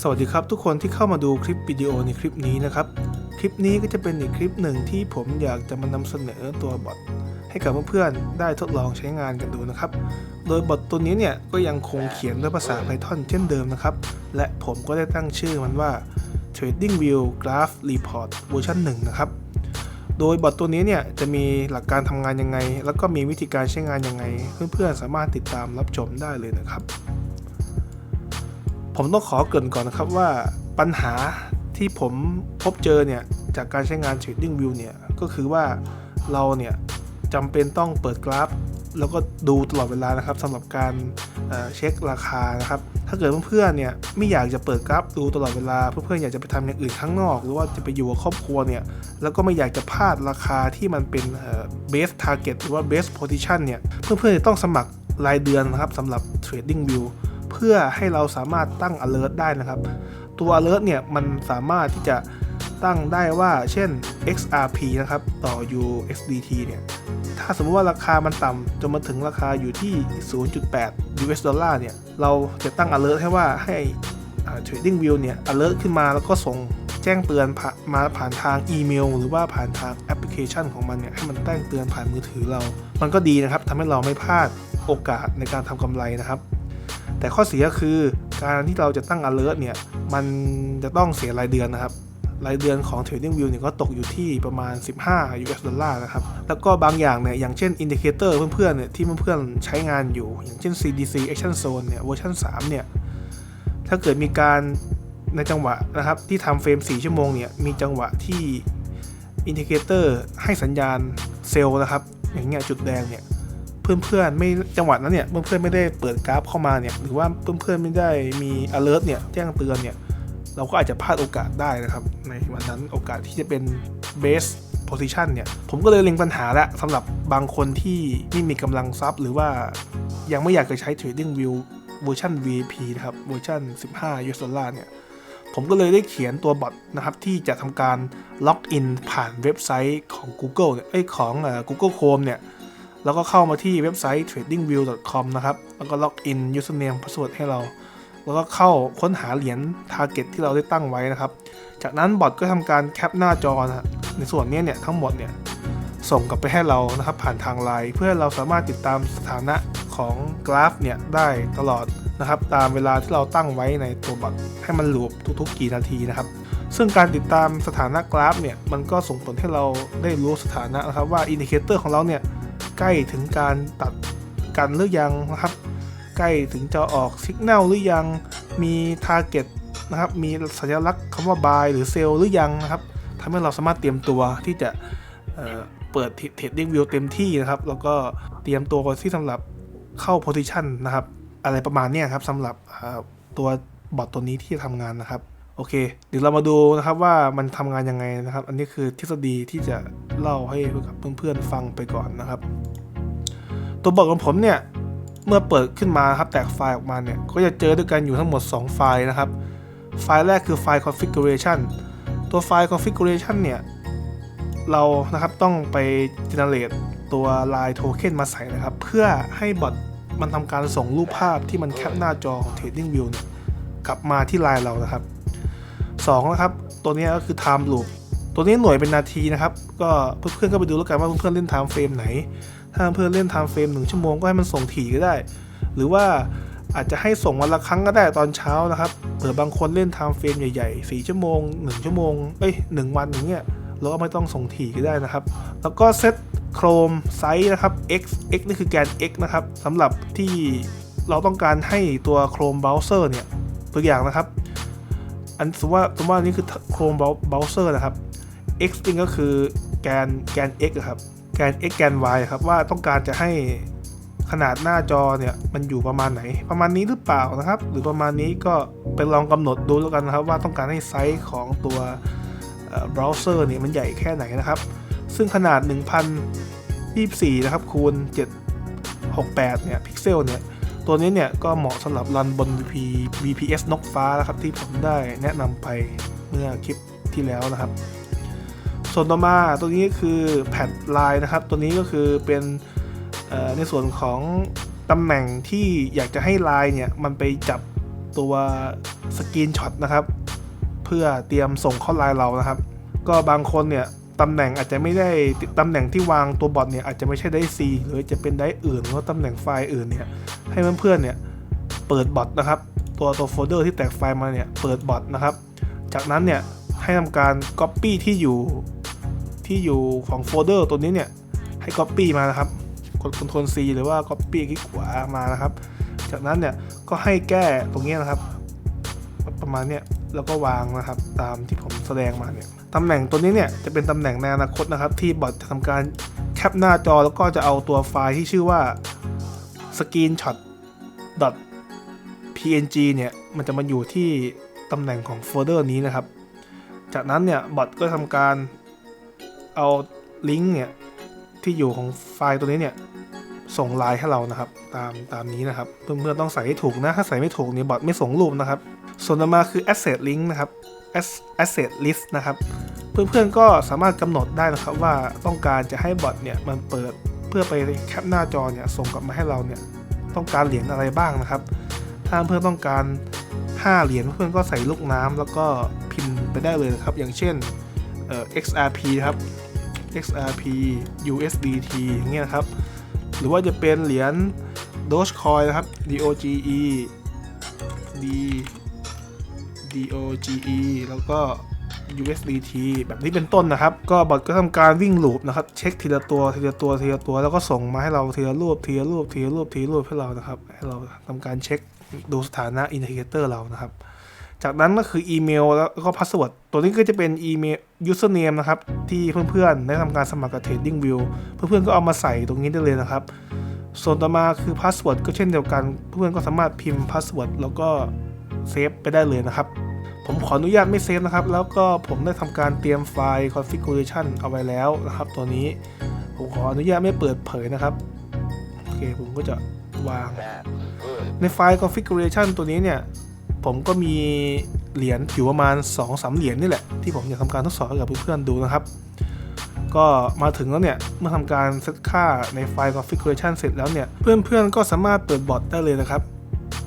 สวัสดีครับทุกคนที่เข้ามาดูคลิปวิดีโอในคลิปนี้นะครับ คลิปนี้ก็จะเป็นอีกคลิปหนึ่งที่ผมอยากจะมานำเสนอตัวบอทให้กับเพื่อนๆได้ทดลองใช้งานกันดูนะครับ โดยบอทตัวนี้เนี่ยก็ยังคงเขียนด้วยภาษา Python เช่นเดิมนะครับ และผมก็ได้ตั้งชื่อมันว่า Trading View Graph Report เวอร์ชัน1นะครับ โดยบอทตัวนี้เนี่ยจะมีหลักการทำงานยังไง แล้วก็มีวิธีการใช้งานยังไง เพื่อนๆสามารถติดตามรับชมได้เลยนะครับ ผมต้องขอเกริ่นก่อนนะครับว่าปัญหาที่ผมพบเจอเนี่ย จากการใช้งาน Trading View เนี่ย ก็คือว่าเราเนี่ยจำเป็นต้องเปิดกราฟ แล้วก็ดูตลอดเวลานะครับสำหรับการเเช็คราคานะครับ ถ้าเกิดเพื่อนๆเนี่ยไม่อยากจะเปิดกราฟดูตลอดเวลา เพื่อนๆอยากจะไปทำอย่างอื่นข้างนอก หรือว่าจะไปอยู่กับครอบครัวเนี่ย แล้วก็ไม่อยากจะพลาดราคาที่มันเป็นเบสทาร์เก็ตหรือว่า base position เนี่ย เพื่อนๆจะต้องสมัครรายเดือนนะครับสำหรับ Trading View พื่อให้เราสามารถตั้ง alert ได้นะครับ ตัว alert เนี่ยมันสามารถที่จะตั้งได้ว่าเช่น XRP นะครับ ต่อ USDT เนี่ย ถ้าสมมติว่าราคามันต่ำจนมาถึงราคาอยู่ที่ 0.8 US ดอลลาร์เนี่ย เราจะตั้ง alert ให้ว่าให้ Trading View เนี่ย alert ขึ้นมาแล้วก็ส่งแจ้งเตือนมาผ่านทางอีเมล หรือว่าผ่านทางแอปพลิเคชันของมันเนี่ยให้มันแจ้งเตือนผ่านมือถือเรา มันก็ดีนะครับทำให้เราไม่พลาดโอกาสในการทำกำไรนะครับ แต่ข้อเสียคือการที่เราจะตั้ง alert เนี่ย มันจะต้องเสียรายเดือนนะครับรายเดือนของ Trading View เนี่ยก็ตกอยู่ที่ประมาณ 15 US ดอลลาร์นะครับ แล้วก็บางอย่างเนี่ย อย่างเช่นอินดิเคเตอร์เพื่อนๆเนี่ยที่เพื่อนๆใช้งานอยู่ อย่างเช่น CDC Action Zone เนี่ยเวอร์ชัน3 เนี่ย ถ้าเกิดมีการในจังหวะนะครับ ที่ทำเฟรม 4 ชั่วโมงเนี่ย มีจังหวะที่อินดิเคเตอร์ให้สัญญาณเซลล์นะครับ อย่างเงี้ยจุดแดงเนี่ย เพื่อนๆไม่จังหวะนั้นเนี่ยเพื่อนๆไม่ได้เปิดกราฟเข้ามาเนี่ยหรือว่าเพื่อนๆไม่ได้มี alert เนี่ยแจ้งเตือนเนี่ยเราก็อาจจะพลาดโอกาสได้นะครับในวันนั้นโอกาสที่จะเป็น base position เนี่ยผมก็เลยเล็งปัญหาแล้วสำหรับบางคนที่ไม่มีกำลังทรัพย์ หรือว่ายังไม่อยากจะใช้ trading view เวอร์ชัน VIP นะครับเวอร์ชัน15 US ดอลลาร์เนี่ยผมก็เลยได้เขียนตัวบอทนะครับ ที่จะทำการล็อกอินผ่านเว็บไซต์ของ Google เนี่ยเอ้ยของ Google Chrome เนี่ย แล้วก็เข้ามาที่เว็บไซต์ tradingview.com นะครับ แล้วก็ล็อกอิน username password ให้เรา แล้วก็เข้าค้นหาเหรียญ target ที่เราได้ตั้งไว้นะครับ จากนั้นบอทก็ทำการแคปหน้าจอนะฮะในส่วนนี้เนี่ยทั้งหมดเนี่ยส่งกลับไปให้เรานะครับผ่านทางไลน์เพื่อเราสามารถติดตามสถานะของกราฟเนี่ยได้ตลอดนะครับตามเวลาที่เราตั้งไว้ในตัวบอทให้มันลูปทุกๆ กี่นาทีนะครับ ซึ่งการติดตามสถานะกราฟเนี่ยมันก็ส่งผลให้เราได้รู้สถานะนะครับว่าอินดิเคเตอร์ของเราเนี่ย ใกล้ถึงการตัดกันหรือยังนะครับ ใกล้ถึงจะออกสัญญาณหรือยัง มีทาร์เก็ตนะครับ มีสัญลักษณ์คำว่า buy หรือ sell หรือยังนะครับทำให้เราสามารถเตรียมตัวที่จะเเปิดเทรดดิ้งวิวเต็มที่นะครับ แล้วก็เตรียมตัวที่สำหรับเข้า position นะครับ อะไรประมาณนี้ครับสำหรับตัวบอทตัวนี้ที่จะทำงานนะครับ โอเค เดี๋ยวเรามาดูนะครับว่ามันทำงานยังไงนะครับ อันนี้คือทฤษฎีที่จะ เล่าให้กับเพื่อนๆฟังไปก่อนนะครับ ตัวบอทของผมเนี่ยเมื่อเปิดขึ้นมาครับแตกไฟล์ออกมาเนี่ยก็จะเจอด้วยกันอยู่ทั้งหมด 2 ไฟล์นะครับ ไฟล์แรกคือไฟล์ configuration ตัวไฟล์ configuration เนี่ยเรานะครับต้องไป generate ตัว line token มาใส่นะครับ เพื่อให้บอทมันทำการส่งรูปภาพที่มันแคปหน้าจอของ trading view กลับมาที่ไลน์เรานะครับ2นะครับ ตัวนี้ก็คือ time loop ตัวนี้หน่วยเป็นนาทีนะครับ ก็เพื่อนๆก็ไปดูแล้วกันว่าเพื่อนๆเล่น time frame ไหน ถ้าเพื่อนเล่น time frame หนึ่งชั่วโมงก็ให้มันส่งถี่ก็ได้ หรือว่าอาจจะให้ส่งวันละครั้งก็ได้ตอนเช้านะครับเผื่อบางคนเล่น time frame ใหญ่ๆ 4 ชั่วโมง 1 ชั่วโมง เอ้ย1วันอย่างเงี้ยเราก็ไม่ต้องส่งถี่ก็ได้นะครับ แล้วก็เซตโครมไซส์นะครับ x x นี่คือแกน x นะครับสำหรับที่เราต้องการให้ตัว Chrome Browser เนี่ยตัวอย่างนะครับ อันสมว่าสมว่านี้คือ Chrome Browser นะครับ x นี่ก็คือแกนแกน x ครับ แกน x แกน y ครับว่าต้องการจะให้ขนาดหน้าจอเนี่ยมันอยู่ประมาณไหน ประมาณนี้หรือเปล่านะครับ หรือประมาณนี้ก็ไปลองกำหนดดูแล้วกันนะครับว่าต้องการให้ไซส์ของตัวเบราว์เซอร์เนี่ยมันใหญ่แค่ไหนนะครับ ซึ่งขนาด 1024 นะครับคูณ 768 เนี่ยพิกเซลเนี่ยตัวนี้เนี่ยก็เหมาะสำหรับรันบน VP VPS นกฟ้านะครับที่ผมได้แนะนำไปเมื่อคลิปที่แล้วนะครับ ส่วนต่อมาตัวนี้คือแพดไลน์นะครับ ตัวนี้ก็คือเป็นในส่วนของตำแหน่งที่อยากจะให้ไลน์เนี่ย มันไปจับตัวสกรีนช็อตนะครับ เพื่อเตรียมส่งเข้าไลน์เรานะครับ ก็บางคนเนี่ยตำแหน่งอาจจะไม่ได้ตำแหน่งที่วางตัวบอทเนี่ยอาจจะไม่ใช่ได้ C หรือจะเป็นได้อื่นหรือว่าตำแหน่งไฟล์อื่นเนี่ยให้เพื่อนๆเนี่ยเปิดบอทนะครับ ตัวตัวโฟลเดอร์ที่แตกไฟล์มาเนี่ยเปิดบอทนะครับ จากนั้นเนี่ยให้ทำการ Copy ที่อยู่ ที่อยู่ของโฟลเดอร์ตัวนี้เนี่ย ให้ Copy มานะครับ กด Ctrl C หรือว่า Copy คลิกขวามานะครับ จากนั้นเนี่ยก็ให้แก้ตรงนี้นะครับ ประมาณเนี้ยแล้วก็วางนะครับ ตามที่ผมแสดงมาเนี่ยตำแหน่งตัวนี้เนี่ยจะเป็นตำแหน่งในอนาคตนะครับ ที่บอทจะทำการแคปหน้าจอแล้วก็จะเอาตัวไฟล์ที่ชื่อว่า screenshot png เนี่ยมันจะมาอยู่ที่ตำแหน่งของโฟลเดอร์นี้นะครับ จากนั้นเนี่ยบอทก็ทำการ เอาลิงก์เนี่ยที่อยู่ของไฟล์ตัวนี้เนี่ยส่งไลน์ให้เรานะครับ ตามตามนี้นะครับ เพื่อนๆต้องใส่ให้ถูกนะ ถ้าใส่ไม่ถูกเนี่ยบอทไม่ส่งรูปนะครับ ส่วนต่อมาคือ asset link นะครับ Asset list นะครับ เพื่อนๆก็สามารถกำหนดได้นะครับว่าต้องการจะให้บอทเนี่ยมันเปิดเพื่อไปแคปหน้าจอเนี่ยส่งกลับมาให้เราเนี่ยต้องการเหรียญอะไรบ้างนะครับ ถ้าเพื่อนต้องการ 5 เหรียญเพื่อนก็ใส่ลูกน้ำแล้วก็พิมพ์ไปได้เลยนะครับ อย่างเช่น เอ่อ XRP ครับ XRP USDT อย่างเงี้ยนะครับ หรือว่าจะเป็นเหรียญ Dogecoin นะครับ DOGE D DOGE แล้วก็ USDT แบบนี้เป็นต้นนะครับ ก็บอทก็ทำการวิ่งลูปนะครับ เช็คทีละตัวทีละตัวทีละตัว แล้วก็ส่งมาให้เราทีละรูปทีละรูปทีละรูปทีละรูปให้เรานะครับ ให้เราทำการเช็คดูสถานะอินดิเคเตอร์เรานะครับ จากนั้นก็คืออีเมลแล้วก็พาสเวิร์ดตัวนี้ก็จะเป็นอีเมล username นะครับ ที่เพื่อนๆได้ทำการสมัครกับ TradingView เพื่อนๆก็เอามาใส่ตรงนี้ได้เลยนะครับ ส่วนต่อมาคือพาสเวิร์ดก็เช่นเดียวกัน เพื่อนๆก็สามารถพิมพ์พาสเวิร์ดแล้วก็เซฟไปได้เลยนะครับ ผมขออนุญาตไม่เซฟนะครับ แล้วก็ผมได้ทำการเตรียมไฟล์ configuration เอาไว้แล้วนะครับ ตัวนี้ผมขออนุญาตไม่เปิดเผยนะครับโอเคผมก็จะวาง ในไฟล์ configuration ตัวนี้เนี่ย ผมก็มีเหรียญอยู่ประมาณ2-3เหรียญนี่แหละ ที่ผมอยากทำการทดสอบกับเพื่อนๆดูนะครับ ก็มาถึงแล้วเนี่ย เมื่อทำการเซตค่าในไฟล์ configuration เสร็จแล้วเนี่ย เพื่อนๆก็สามารถเปิดบอทได้เลยนะครับ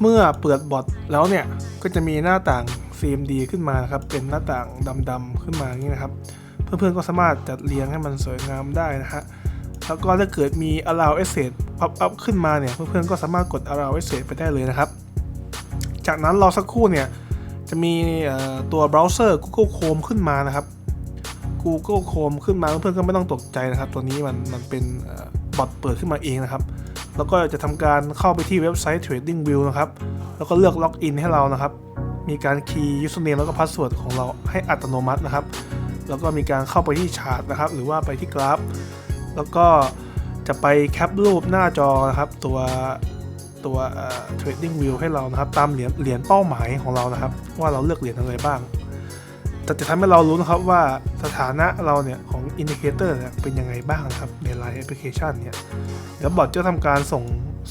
เมื่อเปิดบอทแล้วเนี่ย ก็จะมีหน้าต่าง CMD ขึ้นมานะครับ เป็นหน้าต่างดำๆขึ้นมาอย่างนี้นะครับ เพื่อนๆก็สามารถจัดเรียงให้มันสวยงามได้นะฮะแล้วก็ถ้าเกิดมี allow access pop up ขึ้นมาเนี่ย เพื่อนๆก็สามารถกด allow access ไปได้เลยนะครับ จากนั้นรอสักครู่เนี่ย จะมีตัวเบราว์เซอร์ Google Chrome ขึ้นมานะครับ Google Chrome ขึ้นมาเพื่อนๆก็ไม่ต้องตกใจนะครับ ตัวนี้มันมันเป็นบอทเปิดขึ้นมาเองนะครับ แล้วก็จะทำการเข้าไปที่เว็บไซต์ TradingView นะครับ แล้วก็เลือกล็อกอินให้เรานะครับ มีการคีย์ username แล้วก็ password ของเราให้อัตโนมัตินะครับ แล้วก็มีการเข้าไปที่ชาร์ตนะครับ หรือว่าไปที่กราฟ แล้วก็จะไปแคปรูปหน้าจอนะครับ ตัว ตัวเอ่อ trading view ให้เรานะครับ ตามเหรียญเหรียญเป้าหมายของเรานะครับ ว่าเราเลือกเหรียญอะไรบ้างแต่จะทำให้เรารู้นะครับว่าสถานะเราเนี่ยของอินดิเคเตอร์เนี่ยเป็นยังไงบ้างนะครับใน Line Application เนี่ยเดี๋ยวบอทจะทำการส่ง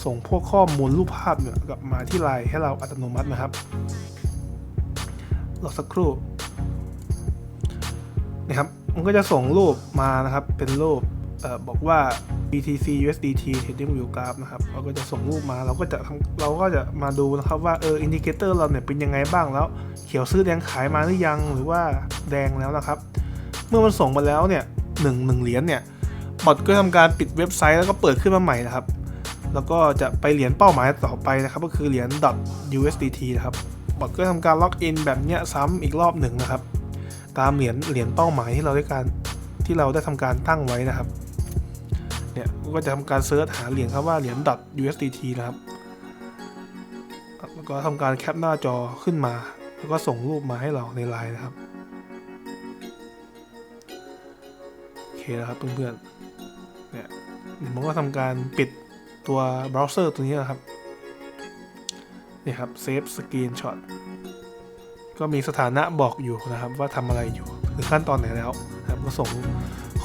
ส่งพวกข้อมูลรูปภาพเนี่ยกลับมาที่ Line ให้เราอัตโนมัตินะครับรอสักครู่นะครับมันก็จะส่งรูปมานะครับเป็นรูป บอกว่า BTC USDT Trading View Graph นะครับเราก็จะส่งรูปมาเราก็จะเราก็จะมาดูนะครับว่าเอออินดิเคเตอร์เราเนี่ยเป็นยังไงบ้างแล้ว เขียวซื้อแดงขายมาหรือยังหรือว่าแดงแล้วนะครับ เมื่อมันส่งมาแล้วเนี่ยหนึ่งหนึ่งเหรียญเนี่ยบอทก็ทำการปิดเว็บไซต์แล้วก็เปิดขึ้นมาใหม่นะครับ แล้วก็จะไปเหรียญเป้าหมายต่อไปนะครับก็คือเหรียญ .USDT นะครับบอทก็ทำการล็อกอินแบบเนี้ยซ้ำอีกรอบหนึ่งนะครับ ตามเหรียญเหรียญเป้าหมายที่เราได้การที่เราได้ทำการตั้งไว้นะครับ ก็จะทำการเซิร์ชหาเหรียญครับว่าเหรียญดัด .USDT นะครับ แล้วก็ทำการแคปหน้าจอขึ้นมา แล้วก็ส่งรูปมาให้เราในไลน์นะครับ โอเคนะครับเพื่อนๆ เนี่ยผมก็ทำการปิดตัวเบราว์เซอร์ตัวนี้นะครับ นี่ครับเซฟสกรีนช็อตก็มีสถานะบอกอยู่นะครับว่าทำอะไรอยู่ถึงขั้นตอนไหนแล้วนะครับก็ส่ง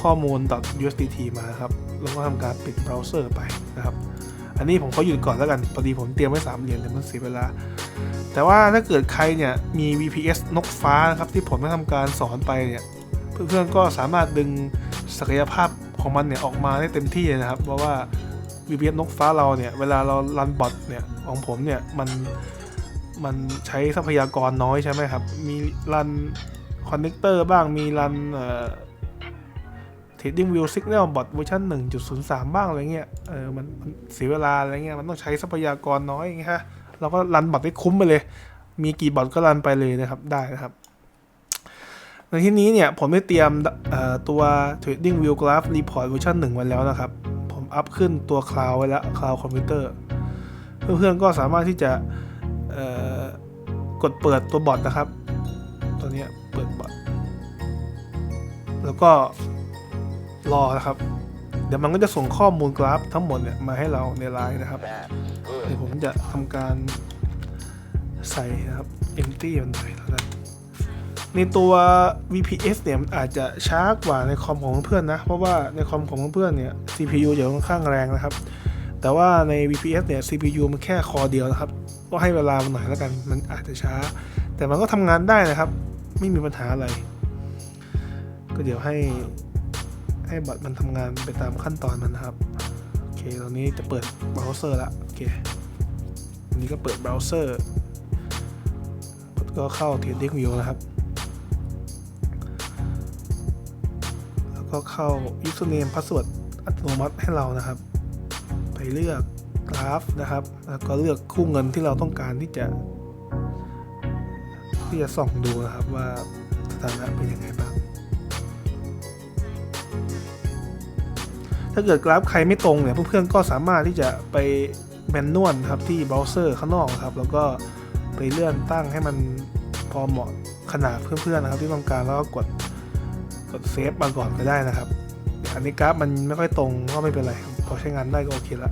ข้อมูล .USDT มาครับ แล้วก็ทำการปิดเบราว์เซอร์ไปนะครับ อันนี้ผมขอหยุดก่อนแล้วกันพอดีผมเตรียมไว้3เหรียญแต่มันเสียเวลา แต่ว่าถ้าเกิดใครเนี่ยมี VPS นกฟ้านะครับที่ผมได้ทำการสอนไปเนี่ยเพื่อนๆก็สามารถดึงศักยภาพของมันเนี่ยออกมาได้เต็มที่เลยนะครับ เพราะว่า VPS นกฟ้าเราเนี่ยเวลาเรารันบอทเนี่ยของผมเนี่ยมันมันใช้ทรัพยากรน้อยใช่ไหมครับ มีรันคอนเนคเตอร์บ้างมีรันเอ่อ Trading View Signal Bot เวอร์ชัน1.03 บ้างอะไรเงี้ย เออมันมันเสียเวลาอะไรเงี้ย มันต้องใช้ทรัพยากรน้อยอย่างเงี้ยฮะเราก็รันบอทให้คุ้มไปเลย มีกี่บอทก็รันไปเลยนะครับ ได้นะครับ ในที่นี้เนี่ย ผมได้เตรียมตัว Trading View Graph Report เวอร์ชัน1ไว้แล้วนะครับ ผมอัพขึ้นตัว Cloud ไว้แล้ว Cloud Computer เพื่อนๆก็สามารถที่จะกดเปิดตัวบอทนะครับ ตัวนี้เปิดบอทแล้วก็ รอนะครับ เดี๋ยวมันก็จะส่งข้อมูลกราฟทั้งหมดเนี่ยมาให้เราในไลน์นะครับ เดี๋ยวผมจะทำการใส่นะครับ empty มันไปแล้วกันในตัว VPS เนี่ยมันอาจจะช้ากว่าในคอมของเพื่อนนะ เพราะว่าในคอมของเพื่อนเนี่ย CPU จะค่อนข้างแรงนะครับ แต่ว่าใน VPS เนี่ย CPU มันแค่คอเดียวนะครับ ก็ให้เวลามันหน่อยแล้วกัน มันอาจจะช้า แต่มันก็ทำงานได้นะครับ ไม่มีปัญหาอะไร ก็เดี๋ยวให้ ให้บอทมันทำงานไปตามขั้นตอนมันนะครับ โอเค ตอนนี้จะเปิดเบราว์เซอร์ละโอเคอันนี้ก็เปิดเบราว์เซอร์ก็เข้า Trading View นะครับ แล้วก็เข้า username password อัตโนมัติให้เรานะครับ ไปเลือกกราฟนะครับ แล้วก็เลือกคู่เงินที่เราต้องการที่จะ ที่จะส่องดูนะครับว่าสถานะเป็นยังไงบ้าง ถ้าเกิดกราฟใครไม่ตรงเนี่ยเพื่อนๆก็สามารถที่จะไปแมนนวลครับที่เบราว์เซอร์ข้างนอกครับ แล้วก็ไปเลื่อนตั้งให้มันพอเหมาะขนาดเพื่อนๆนะครับที่ต้องการแล้วก็กดกดเซฟมาก่อนก็ได้นะครับ อันนี้กราฟมันไม่ค่อยตรงก็ไม่เป็นไรพอใช้งานได้ก็โอเคละ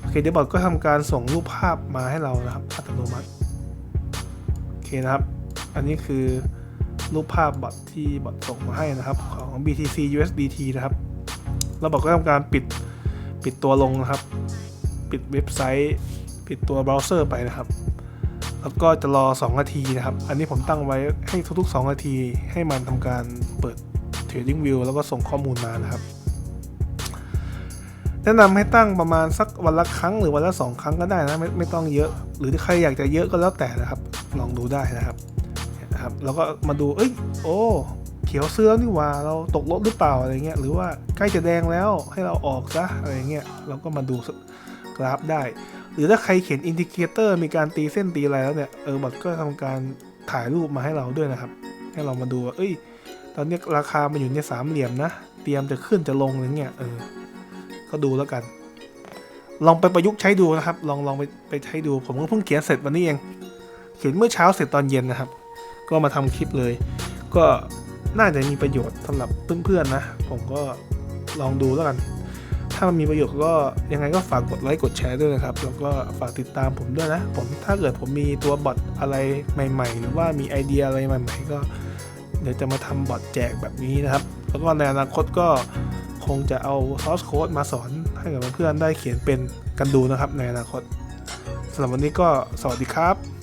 โอเคเดี๋ยวบอทก็ทำการส่งรูปภาพมาให้เรานะครับอัตโนมัติโอเคนะครับ อันนี้คือรูปภาพบอทที่บอทส่งมาให้นะครับของ BTC USDT นะครับ ราบอกก็ทำการปิดปิดตัวลงนะครับ ปิดเว็บไซต์ ปิดตัวเบราว์เซอร์ไปนะครับ แล้วก็จะรอ 2 นาทีนะครับ อันนี้ผมตั้งไว้ให้ทุก ๆ 2 นาที ให้มันทำการเปิด Trading View แล้วก็ส่งข้อมูลมานะครับ แนะนำให้ตั้งประมาณสักวันละครั้งหรือวันละ 2 ครั้งก็ได้นะไม่ไม่ต้องเยอะ หรือใครอยากจะเยอะก็แล้วแต่นะครับ ลองดูได้นะครับนะครับแล้วก็มาดูเอ้ยโอ้ เขียวเสื้อนี่ว่าเราตกรถหรือเปล่าอะไรเงี้ยหรือว่าใกล้จะแดงแล้วให้เราออกซะอะไรเงี้ยเราก็มาดูกราฟได้ หรือถ้าใครเขียนอินดิเคเตอร์มีการตีเส้นตีอะไรแล้วเนี่ยเออบอทก็ทำการถ่ายรูปมาให้เราด้วยนะครับ ให้เรามาดูว่าเอ้ย ตอนนี้ราคามันอยู่ในสามเหลี่ยมนะ เตรียมจะขึ้นจะลงอะไรเงี้ยเออก็ดูแล้วกัน ลองไปประยุกต์ใช้ดูนะครับ ลองลองไปไปใช้ดูผมก็เพิ่งเขียนเสร็จวันนี้เองเขียนเมื่อเช้าเสร็จตอนเย็นนะครับ ก็มาทำคลิปเลย ก็ น่าจะมีประโยชน์สำหรับเพื่อนๆนะ ผมก็ลองดูแล้วกัน ถ้ามันมีประโยชน์ก็ยังไงก็ฝากกดไลค์กดแชร์ด้วยนะครับ แล้วก็ฝากติดตามผมด้วยนะ ผมถ้าเกิดผมมีตัวบอทอะไรใหม่ ๆ หรือว่ามีไอเดียอะไรใหม่ ๆ ก็ เดี๋ยวจะมาทำบอทแจกแบบนี้นะครับ แล้วก็ในอนาคตก็คงจะเอาซอสโค้ดมาสอนให้กับเพื่อนๆได้เขียนเป็นกันดูนะครับในอนาคตสำหรับวันนี้ก็สวัสดีครับ